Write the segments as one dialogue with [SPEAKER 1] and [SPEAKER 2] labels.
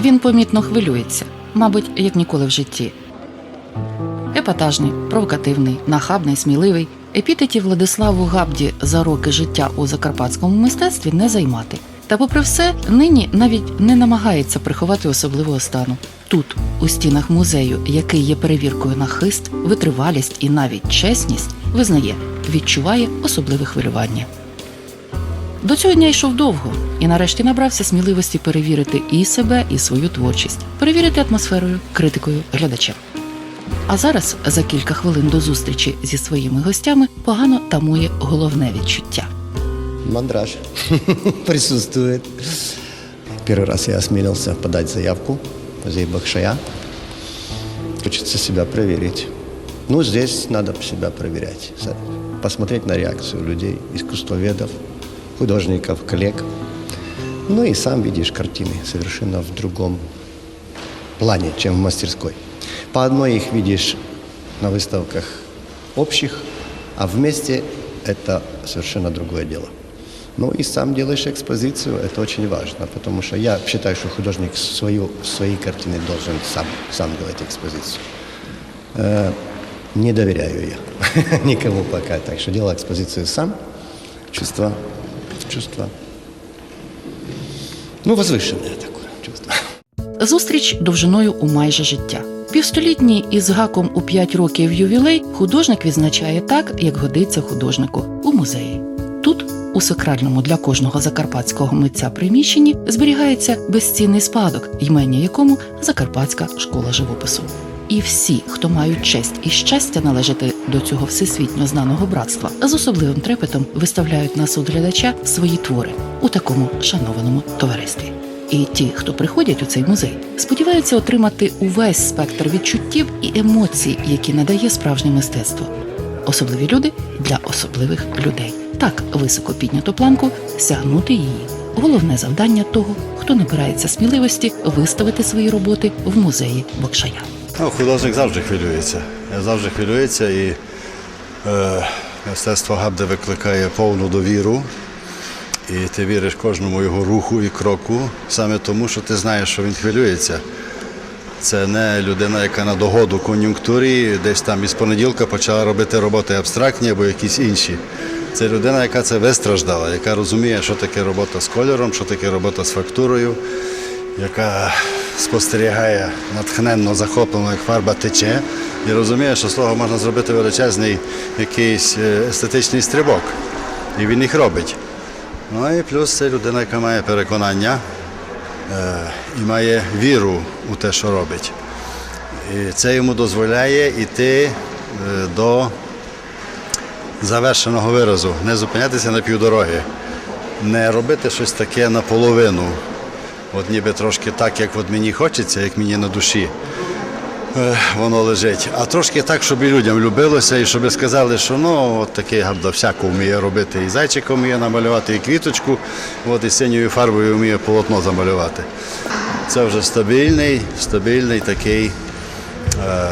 [SPEAKER 1] Він помітно хвилюється, мабуть, як ніколи в житті. Епатажний, провокативний, нахабний, сміливий. Епітетів Владиславу Габді за роки життя у закарпатському мистецтві не займати. Та, попри все, нині навіть не намагається приховати особливого стану. Тут, у стінах музею, який є перевіркою на хист, витривалість і навіть чесність, визнає, відчуває особливе хвилювання. До цього дня йшов довго і нарешті набрався сміливості перевірити і себе, і свою творчість, перевірити атмосферою, критикою, глядачем. А зараз, за кілька хвилин до зустрічі зі своїми гостями, погано тамує головне відчуття.
[SPEAKER 2] Мандраж присутствует. Первый раз я осмелился подать заявку музей Бакшая. Хочется себя проверить. Ну, здесь надо себя проверять. С- Посмотреть на реакцию людей, искусствоведов, художников, коллег. Ну и сам видишь картины совершенно в другом плане, чем в мастерской. По одной их видишь на выставках общих, а вместе это совершенно другое дело. Ну и сам делаешь экспозицию, это очень важно, потому что я считаю, что художник свою, свои картины должен сам, сам делать экспозицию. Э, не доверяю я никому пока, так что делал экспозицию сам, чувство, чувство, ну, возвишене таке чувство.
[SPEAKER 1] Зустріч довжиною у майже життя. Півстолітній із гаком у 5 років ювілей художник відзначає так, як годиться художнику у музеї. Тут, у сакральному для кожного закарпатського митця приміщенні, зберігається безцінний спадок, ймення якому Закарпатська школа живопису. І всі, хто мають честь і щастя належати до цього всесвітньо знаного братства, з особливим трепетом виставляють на суд глядача свої твори у такому шанованому товаристві. І ті, хто приходять у цей музей, сподіваються отримати увесь спектр відчуттів і емоцій, які надає справжнє мистецтво. Особливі люди для особливих людей. Так високо піднято планку сягнути її. Головне завдання того, хто набирається сміливості виставити свої роботи в музеї Бокшая.
[SPEAKER 3] Ну, художник завжди хвилюється. Завжди хвилюється і е, мистецтво Габде викликає повну довіру. І ти віриш кожному його руху і кроку, саме тому, що ти знаєш, що він хвилюється. Це не людина, яка на догоду кон'юнктурі десь там із понеділка почала робити роботи абстрактні або якісь інші. Це людина, яка це вистраждала, яка розуміє, що таке робота з кольором, що таке робота з фактурою, яка спостерігає натхненно захоплено, як фарба тече, і розуміє, що з того можна зробити величезний якийсь е, естетичний стрибок. І він їх робить. Ну і плюс це людина, яка має переконання е, і має віру у те, що робить. І це йому дозволяє йти е, до завершеного виразу, не зупинятися на півдороги, не робити щось таке наполовину, от ніби трошки так, як от мені хочеться, як мені на душі. е, Воно лежить, а трошки так, щоб і людям любилося, і щоб сказали, що ну от такий габда всяко вміє робити, і зайчика вміє намалювати, і квіточку, от і синьою фарбою вміє полотно замалювати. Це вже стабільний, стабільний такий е,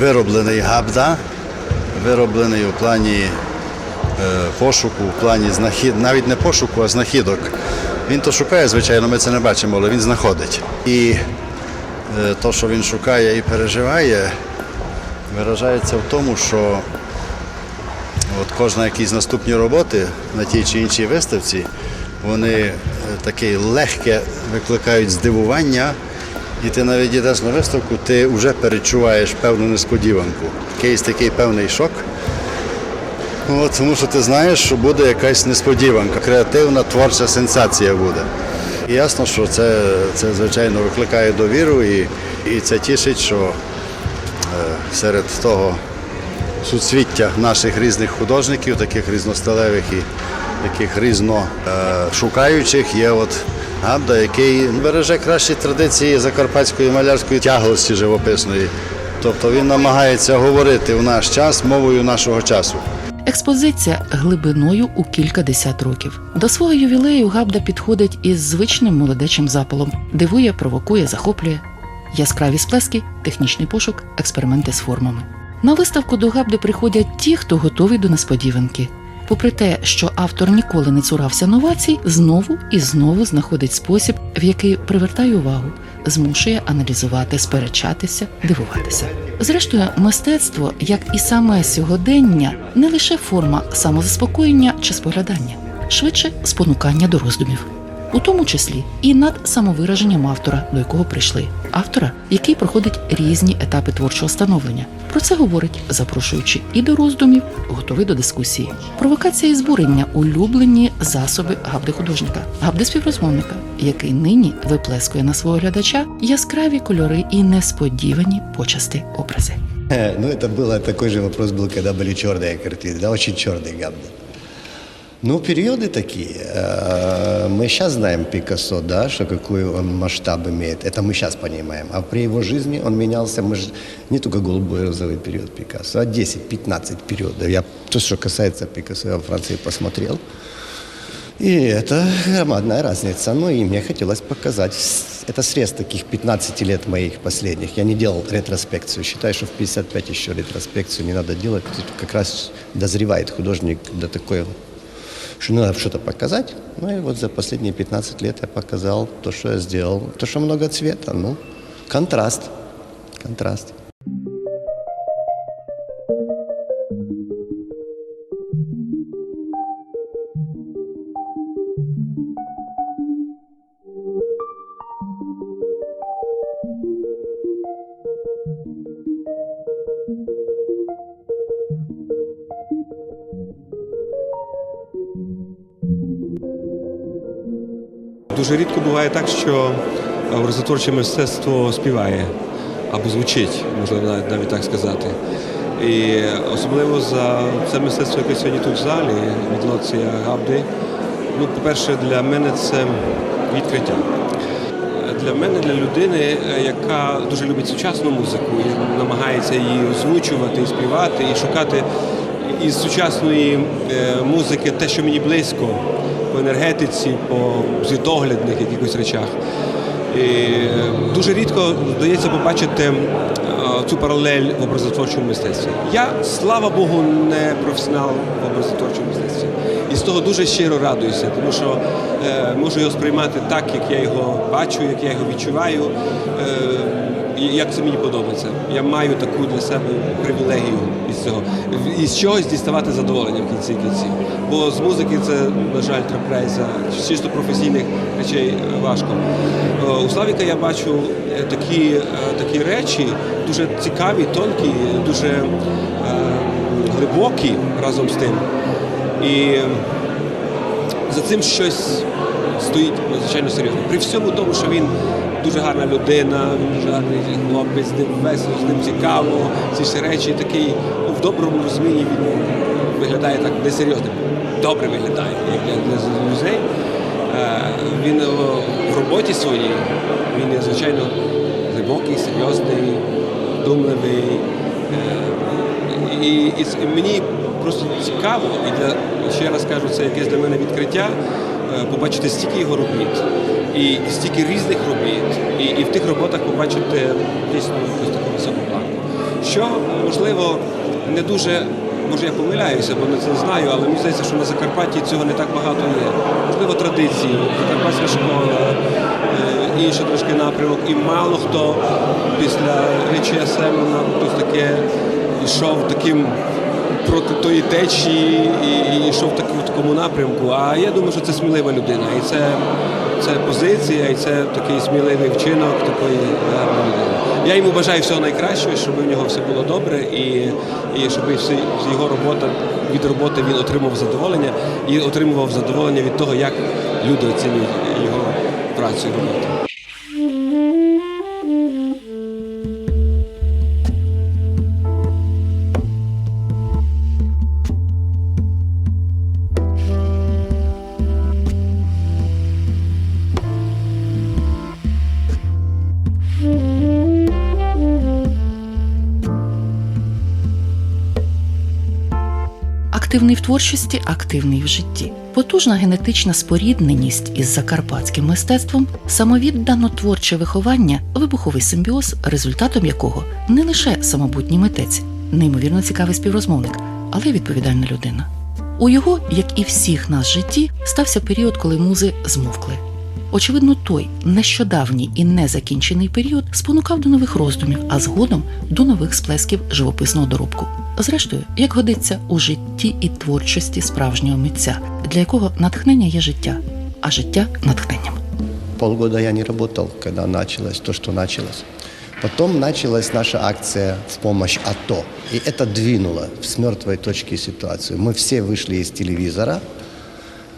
[SPEAKER 3] вироблений габда, вироблений у плані пошуку, у плані знахід, навіть не пошуку, а знахідок. Він то шукає, звичайно, ми це не бачимо, але він знаходить. І е, то, що він шукає і переживає, виражається в тому, що от кожна якісь наступні роботи на тій чи іншій виставці, вони е, таке легке викликають здивування, і ти навіть йдеш на виставку, ти вже перечуваєш певну несподіванку. Якийсь такий певний шок. От, тому що ти знаєш, що буде якась несподіванка, креативна творча сенсація буде. І ясно, що це, це звичайно викликає довіру і, і це тішить, що е, серед того суцвіття наших різних художників, таких різносталевих і таких різно е, є от Габда, який береже кращі традиції закарпатської малярської тяглості живописної. Тобто він намагається говорити в наш час мовою нашого часу.
[SPEAKER 1] Експозиція глибиною у кількадесят років. До свого ювілею Габда підходить із звичним молодечим запалом, дивує, провокує, захоплює. Яскраві сплески, технічний пошук, експерименти з формами. На виставку до Габди приходять ті, хто готовий до несподіванки. Попри те, що автор ніколи не цурався новацій, знову і знову знаходить спосіб, в який привертає увагу, змушує аналізувати, сперечатися, дивуватися. Зрештою, мистецтво, як і саме сьогодення, не лише форма самозаспокоєння чи споглядання, швидше спонукання до роздумів У тому числі і над самовираженням автора, до якого прийшли, автора, який проходить різні етапи творчого становлення. Про це говорить, запрошуючи і до роздумів, готовий до дискусії. Провокація і збурення улюблені засоби гавди художника, гавди співрозмовника, який нині виплескує на свого глядача яскраві кольори і несподівані почасти образи.
[SPEAKER 2] Э, Ну, это было, такой же вопрос был, когда были черные картины, да, очень черные гамбы. Ну, периоды такие. Э, Мы сейчас знаем Пикассо, да, что какой он масштаб имеет. Это мы сейчас понимаем. А при его жизни он менялся, мы же не только голубой розовый период Пикассо, а 10-15 периодов. Я, то, что касается Пикассо, я во Франции посмотрел. И это громадная разница. Ну и мне хотелось показать. Это срез таких 15 лет моих последних. Я не делал ретроспекцию. Считаю, что в 55 еще ретроспекцию не надо делать. Как раз дозревает художник до такой, что надо что-то показать. Ну и вот за последние 15 лет я показал то, что я сделал. То, что много цвета. Ну, контраст. Контраст.
[SPEAKER 4] Дуже рідко буває так, що образотворче мистецтво співає або звучить, можна навіть, навіть так сказати. І особливо за це мистецтво, яке сьогодні тут в залі, від Лоція Габди. Ну, по-перше, для мене це відкриття. Для мене, для людини, е, яка дуже любить сучасну музику і намагається її озвучувати, і співати, і шукати із сучасної е, музики те, що мені близько по енергетиці, по світоглядних якихось речах. І е, дуже рідко вдається побачити е, цю паралель в образотворчому мистецтві. Я, слава Богу, не професіонал в образотворчому мистецтві. І з того дуже щиро радуюся, тому що е, можу його сприймати так, як я його бачу, як я його відчуваю, як це мені подобається. Я маю таку для себе привілегію із цього. І з чогось діставати задоволення в кінці кінців. Бо з музики це, на жаль, трапляється чисто професійних речей е, важко. Е, У Славіка я бачу е, такі, такі речі, дуже цікаві, тонкі, дуже глибокі разом з тим. І за цим щось стоїть надзвичайно серйозно. При всьому тому, що він дуже гарна людина, він дуже гарний хлопець, з ним весело, з ним цікаво. Ці всі речі такий, ну, в доброму розумінні він виглядає так несерйозним. Добре виглядає, як для, людей. Е, Він е, в роботі своїй, він є звичайно глибокий, серйозний, думливий. Е, І, і, і мені просто цікаво, і для, ще раз кажу, це якесь для мене відкриття, побачити стільки його робіт, і стільки різних робіт, і, і в тих роботах побачити дійсно якусь таку високу планку. Що, можливо, не дуже, може я помиляюся, бо не це знаю, але мені здається, що на Закарпатті цього не так багато є. Можливо, традиції, Закарпатська школа, е, інший трошки напрямок, і мало хто після Річія Семена таке йшов таким проти тої течії і, йшов так, в такому напрямку. А я думаю, що це смілива людина. І це, це позиція, і це такий сміливий вчинок такої гарної людини. Я йому бажаю всього найкращого, щоб у нього все було добре, і, і щоб всі, його робота від роботи він отримав задоволення і отримував задоволення від того, як люди оцінюють його працю і роботу.
[SPEAKER 1] Активний в творчості, активний в житті. Потужна генетична спорідненість із закарпатським мистецтвом, самовіддано творче виховання, вибуховий симбіоз, результатом якого не лише самобутній митець, неймовірно цікавий співрозмовник, але й відповідальна людина. У його, як і всіх нас житті, стався період, коли музи змовкли. Очевидно, той нещодавній і незакінчений період спонукав до нових роздумів, а згодом до нових сплесків живописного доробку. Зрештою, як годиться у житті і творчості справжнього митця, для якого натхнення є життя, а життя натхненням.
[SPEAKER 2] Полгода я не работал, когда началось то, что началось. Потом началась наша акция в помощь АТО. И это двинуло с мертвой точки ситуацию. Мы все вышли из телевизора,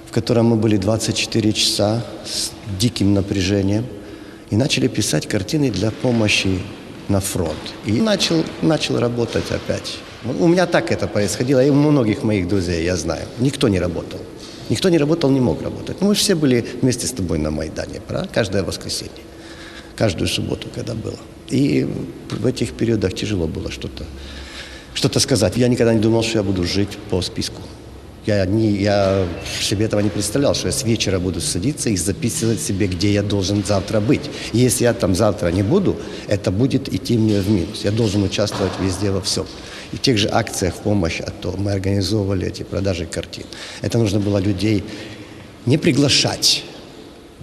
[SPEAKER 2] в котором мы были 24 часа с диким напряжением, и начали писать картины для помощи на фронт. И начал, начал работать опять. У меня так это происходило, и у многих моих друзей, я знаю. Никто не работал. Никто не работал, не мог работать. Ну, мы все были вместе с тобой на Майдане, правда? Каждое воскресенье. Каждую субботу, когда было. И в этих периодах тяжело было что-то что сказать. Я никогда не думал, что я буду жить по списку. Я, не, я себе этого не представлял, что я с вечера буду садиться и записывать себе, где я должен завтра быть. Если я там завтра не буду, это будет идти мне в минус. Я должен участвовать везде во всем. И в тех же акциях в помощь, а то мы организовывали эти продажи картин. Это нужно было людей не приглашать,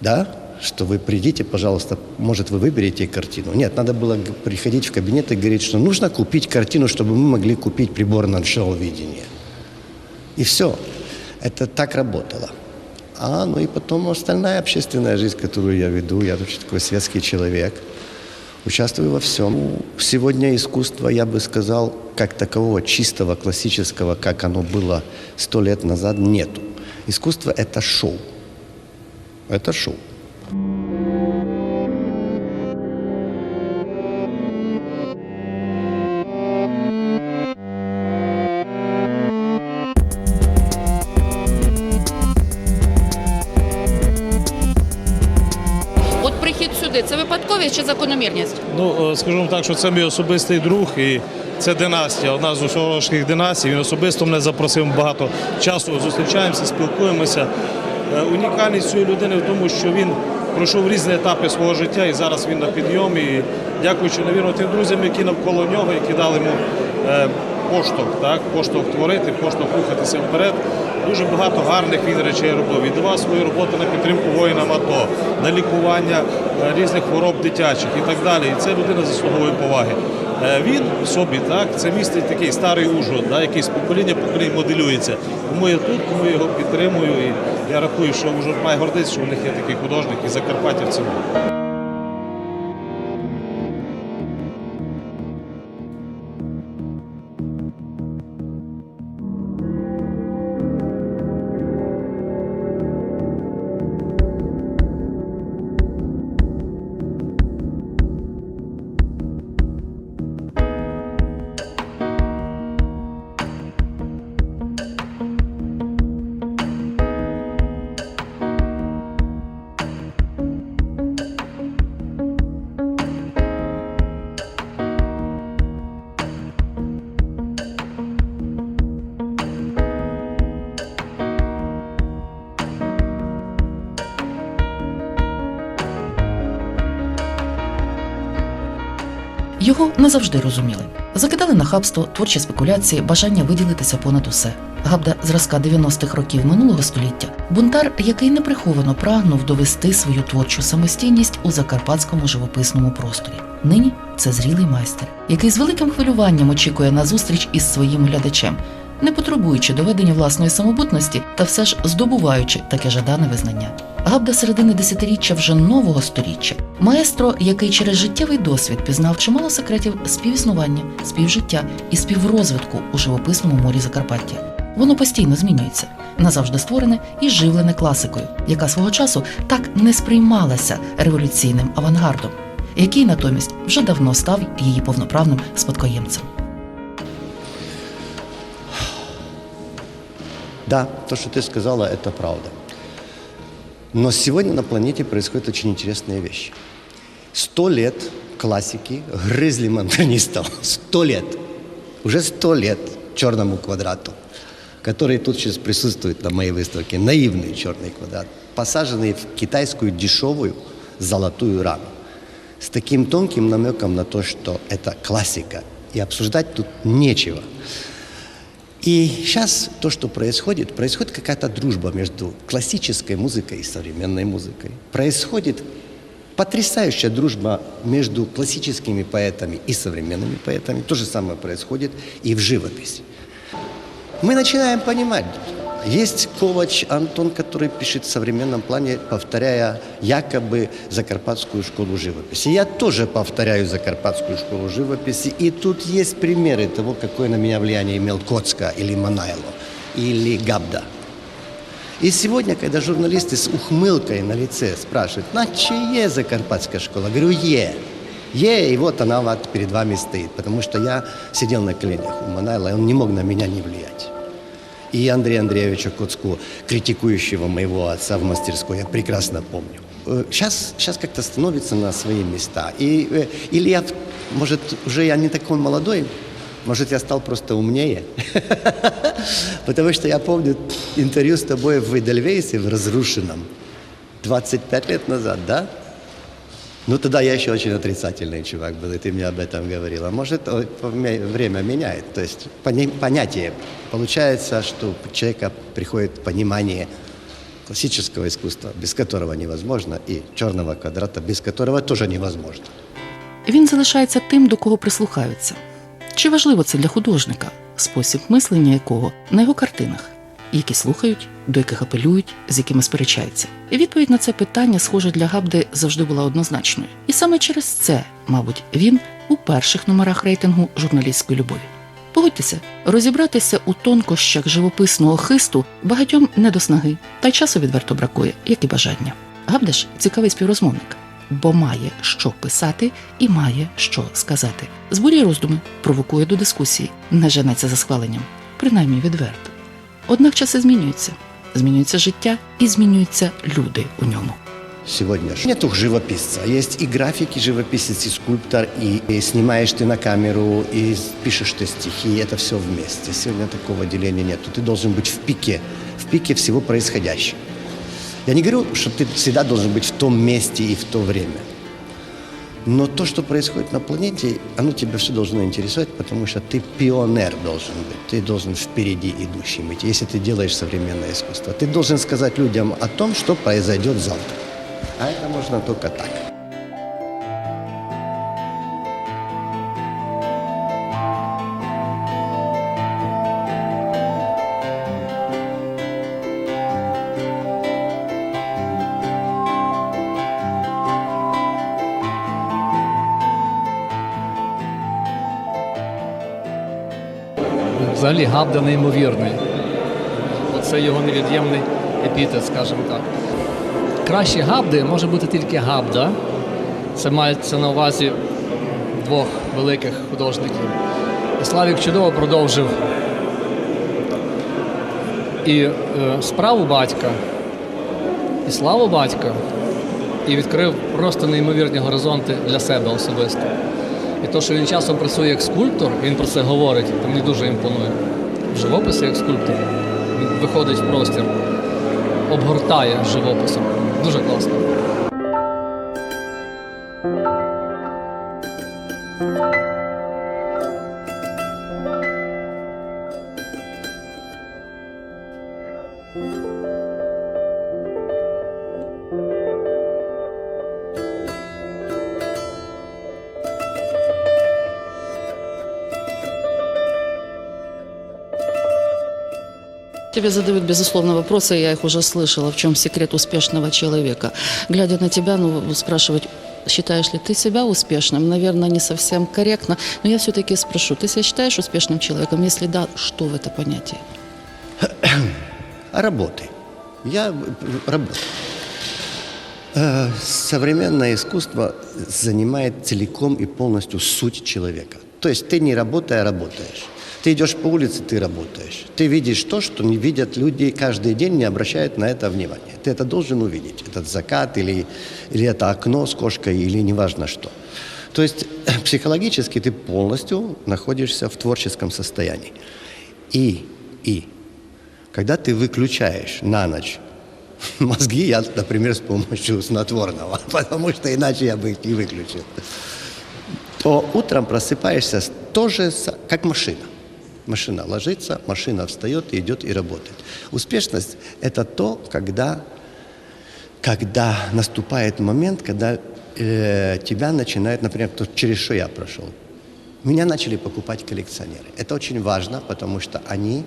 [SPEAKER 2] да, что вы придите, пожалуйста, может, вы выберете картину. Нет, надо было приходить в кабинет и говорить, что нужно купить картину, чтобы мы могли купить прибор ночного видения. И все. Это так работало. А, ну и потом остальная общественная жизнь, которую я веду. Я вообще такой светский человек. Участвую во всем. Сегодня искусство, я бы сказал, как такового чистого, классического, как оно было сто лет назад, нету. Искусство – это шоу. Это шоу.
[SPEAKER 1] Закономірність?
[SPEAKER 5] Ну, е, скажімо так, що це мій особистий друг і це династія, одна з уsorowських династій. Він особисто мене запросив багато часу. Зустрічаємося, спілкуємося. Е, Унікальність цієї людини в тому, що він пройшов різні етапи свого життя і зараз він на підйомі. І дякуючи, навірно, тим друзям, які навколо нього, які дали йому е, поштовх, так, поштовх творити, поштовх рухатися вперед. Дуже багато гарних він речей робив. Віддавав свою роботу на підтримку воїнам АТО, на лікування е, різних хвороб дитячих і так далі. І це людина заслуговує поваги. Е, Він собі так це містить такий старий Ужгород, да, який з покоління в покоління моделюється. Тому я тут, тому я його підтримую. І я рахую, що Ужгород має гордитися, що в них є такий художник і Закарпаття в цілому.
[SPEAKER 1] Його не завжди розуміли. Закидали нахабство, творчі спекуляції, бажання виділитися понад усе. Габда зразка 90-х років минулого століття, бунтар, який неприховано прагнув довести свою творчу самостійність у закарпатському живописному просторі. Нині це зрілий майстер, який з великим хвилюванням очікує на зустріч із своїм глядачем, не потребуючи доведення власної самобутності та все ж здобуваючи таке жадане визнання. Габда середини десятиріччя вже нового сторіччя, маестро, який через життєвий досвід пізнав чимало секретів співіснування, співжиття і співрозвитку у живописному морі Закарпаття. Воно постійно змінюється, назавжди створене і живлене класикою, яка свого часу так не сприймалася революційним авангардом, який натомість вже давно став її повноправним спадкоємцем.
[SPEAKER 2] Да, то, что ты сказала, это правда. Но сегодня на планете происходят очень интересные вещи. Сто лет классики грызли модернистов. Сто лет. Уже сто лет черному квадрату, который тут сейчас присутствует на моей выставке. Наивный черный квадрат, посаженный в китайскую дешевую золотую раму. С таким тонким намеком на то, что это классика. И обсуждать тут нечего. И сейчас то, что происходит, происходит какая-то дружба между классической музыкой и современной музыкой. Происходит потрясающая дружба между классическими поэтами и современными поэтами. То же самое происходит и в живописи. Мы начинаем понимать, есть Ковач Антон, который пишет в современном плане, повторяя якобы Закарпатскую школу живописи. Я тоже повторяю Закарпатскую школу живописи, и тут есть примеры того, какое на меня влияние имел Коцка или Манайло, или Габда. И сегодня, когда журналисты с ухмылкой на лице спрашивают, на чье Закарпатская школа? Говорю, е. Е, и вот она вот перед вами стоит, потому что я сидел на коленях у Манайла, и он не мог на меня не влиять. И Андрея Андреевича Коцку, критикующего моего отца в мастерской, я прекрасно помню. Сейчас, сейчас как-то становится на свои места. И, э, или я, может, уже я не такой молодой, может, я стал просто умнее. Потому что я помню интервью с тобой в Эдельвейсе, в разрушенном, 25 лет назад, да? Ну, тогда я еще очень отрицательный чувак был, и ты мне об этом говорил. А может, о, ме- время меняет. То есть пони- понятие. Получается, что у человека приходит понимание классического искусства, без которого невозможно, и черного квадрата, без которого тоже невозможно.
[SPEAKER 1] Він залишається тим, до кого прислухаються. Чи важливо це для художника, спосіб мислення якого на його картинах, Які слухають, до яких апелюють, з якими сперечаються? І відповідь на це питання, схоже, для Габди завжди була однозначною. І саме через це, мабуть, він у перших номерах рейтингу журналістської любові. Погодьтеся, розібратися у тонкощах живописного хисту багатьом не до снаги, та й часу відверто бракує, як і бажання. Габдеш цікавий співрозмовник, бо має що писати і має що сказати. Збурює роздуми, провокує до дискусії, не женеться за схваленням, принаймні відверто. Однак часи змінюються, змінюється життя і змінюються люди у ньому.
[SPEAKER 2] сегодня. Нету живописца. Есть и график, и живописец, и скульптор, и, и снимаешь ты на камеру, и пишешь ты стихи, и это все вместе. Сегодня такого деления нету. Ты должен быть в пике, в пике всего происходящего. Я не говорю, что ты всегда должен быть в том месте и в то время. Но то, что происходит на планете, оно тебя все должно интересовать, потому что ты пионер должен быть. Ты должен впереди идущим идти, если ты делаешь современное искусство. Ты должен сказать людям о том, что произойдет завтра. А это можно только так.
[SPEAKER 6] Взагалі Габда неймовірний. Оце його невід'ємний епітет, скажімо так. Краще Габди може бути тільки Габда. Це мається на увазі двох великих художників. І Славік чудово продовжив і е, справу батька, і славу батька, і відкрив просто неймовірні горизонти для себе особисто. І то, що він часом працює як скульптор, він про це говорить, то мені дуже імпонує. В живописі як скульптор. Він виходить в простір, обгортає живописом. Дуже класно.
[SPEAKER 1] Тебе задают, безусловно, вопросы, я их уже слышала, в чем секрет успешного человека. Глядя на тебя, ну, спрашивать, считаешь ли ты себя успешным, наверное, не совсем корректно, но я все-таки спрошу, ты себя считаешь успешным человеком? Если да, что в это понятие?
[SPEAKER 2] Работы? Я э, работаю. Э, Современное искусство занимает целиком и полностью суть человека. То есть ты не работая, работаешь. Ты идешь по улице, ты работаешь. Ты видишь то, что не видят люди каждый день, не обращают на это внимания. Ты это должен увидеть. Этот закат или, или это окно с кошкой, или неважно что. То есть психологически ты полностью находишься в творческом состоянии. И, и когда ты выключаешь на ночь мозги, я, например, с помощью снотворного, потому что иначе я бы их не выключил, то утром просыпаешься тоже как машина. Машина ложится, машина встает и идет и работает. Успешность – это то, когда, когда наступает момент, когда э, тебя начинает, например, то, через что я прошел. Меня начали покупать коллекционеры. Это очень важно, потому что они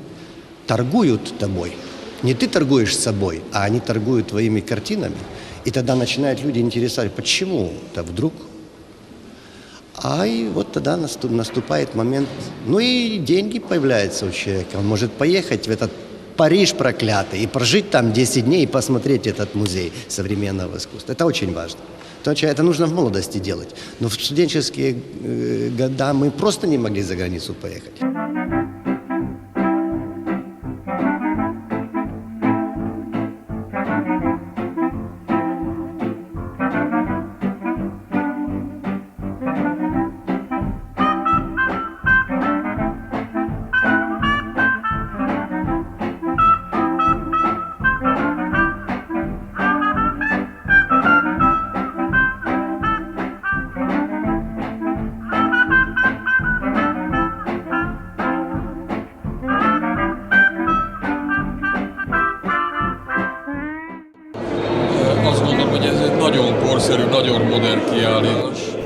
[SPEAKER 2] торгуют тобой. Не ты торгуешь собой, а они торгуют твоими картинами. И тогда начинают люди интересовать, почему-то вдруг. А и вот тогда наступ- наступает момент, ну и деньги появляются у человека. Он может поехать в этот Париж проклятый и прожить там 10 дней и посмотреть этот музей современного искусства. Это очень важно. Это, очень- это нужно в молодости делать. Но в студенческие э, года мы просто не могли за границу поехать.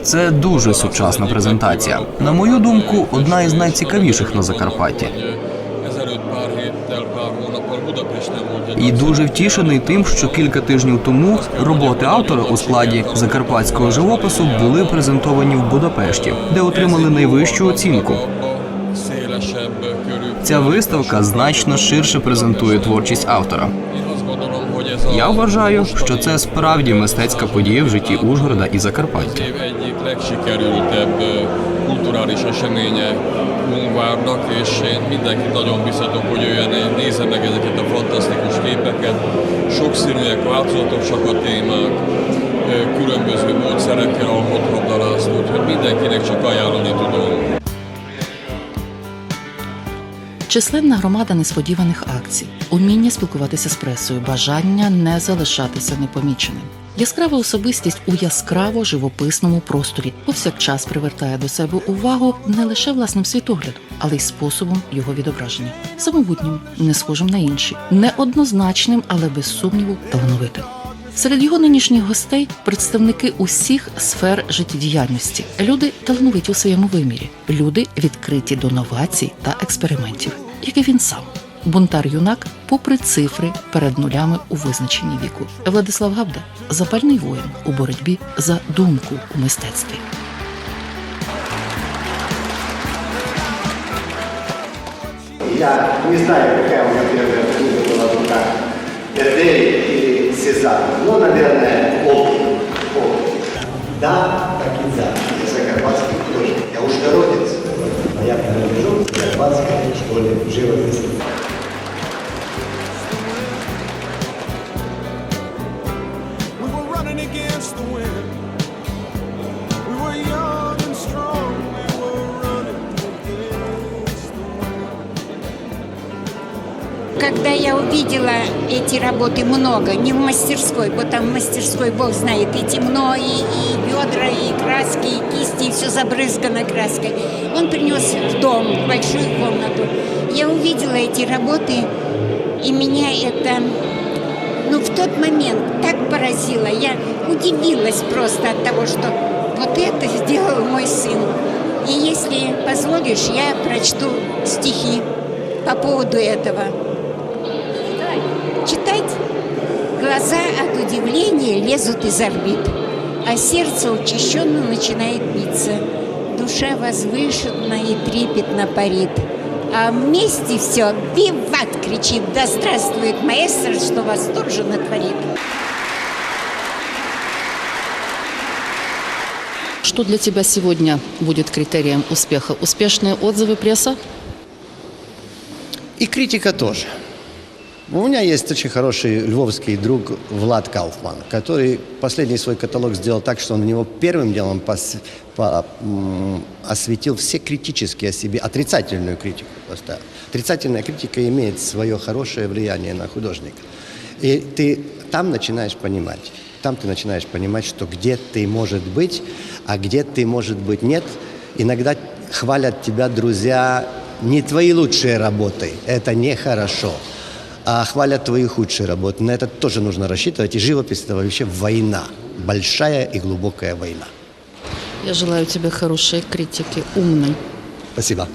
[SPEAKER 7] Це дуже сучасна презентація. На мою думку, одна із найцікавіших на Закарпатті. І дуже втішений тим, що кілька тижнів тому роботи автора у складі закарпатського живопису були презентовані в Будапешті, де отримали найвищу оцінку. Ця виставка значно ширше презентує творчість автора. Я вважаю, що це справді мистецька подія в житті Ужгорода і Закарпаття.
[SPEAKER 8] Ungvárnak, és én mindenkit nagyon biztatok, hogy jöjjön, nézze meg ezeket a fantasztikus képeket. Sokszínűek, változatosak a témák, különböző módszerekkel alkothat darászt, úgyhogy mindenkinek csak ajánlani tudom.
[SPEAKER 1] Численна громада несподіваних акцій, уміння спілкуватися з пресою, бажання не залишатися непоміченим. Яскрава особистість у яскраво живописному просторі повсякчас привертає до себе увагу не лише власним світоглядом, але й способом його відображення, самобутнім, не схожим на інші, неоднозначним, але без сумніву талановитим. Серед його нинішніх гостей представники усіх сфер життєдіяльності, люди талановиті у своєму вимірі, люди відкриті до новацій та експериментів, як і він сам. Бунтар юнак, попри цифри перед нулями у визначенні віку. Владислав Габда запальний воїн у боротьбі за думку у мистецтві.
[SPEAKER 2] Я не знаю, какая у меня первая книга была в руках. Эрдель или Сезанн. Ну, наверное, опыт. Опыт. Да, так и да. Я закарпатский художник. Я ужгородец. А я принадлежу к закарпатской школе живописи.
[SPEAKER 9] Когда я увидела эти работы много, не в мастерской, вот там в мастерской, бог знает, и темно, и, и ведра, и краски, и кисти, и все забрызгано краской. Он принес в дом, в большую комнату. Я увидела эти работы, и меня это, ну, в тот момент так поразило. Я удивилась просто от того, что вот это сделал мой сын. И если позволишь, я прочту стихи по поводу этого. Глаза от удивления лезут из орбит, а сердце учащенно начинает биться. Душа возвышенно и трепетно парит. А вместе все «Виват!» кричит «Да здравствует маэстро, что восторженно творит!»
[SPEAKER 1] Что для тебя сегодня будет критерием успеха? Успешные отзывы пресса?
[SPEAKER 2] И критика тоже. У меня есть очень хороший львовский друг Влад Кауфман, который последний свой каталог сделал так, что он в него первым делом пос- по- осветил все критические о себе, отрицательную критику поставил. Отрицательная критика имеет свое хорошее влияние на художника. И ты там начинаешь понимать, там ты начинаешь понимать, что где ты, может быть, а где ты, может быть, нет. Иногда хвалят тебя друзья не твои лучшие работы, это нехорошо. А хвалят твои худшие работы. На это тоже нужно рассчитывать. И живопись – это вообще война. Большая и глубокая война.
[SPEAKER 1] Я желаю тебе хорошей критики, умной.
[SPEAKER 2] Спасибо.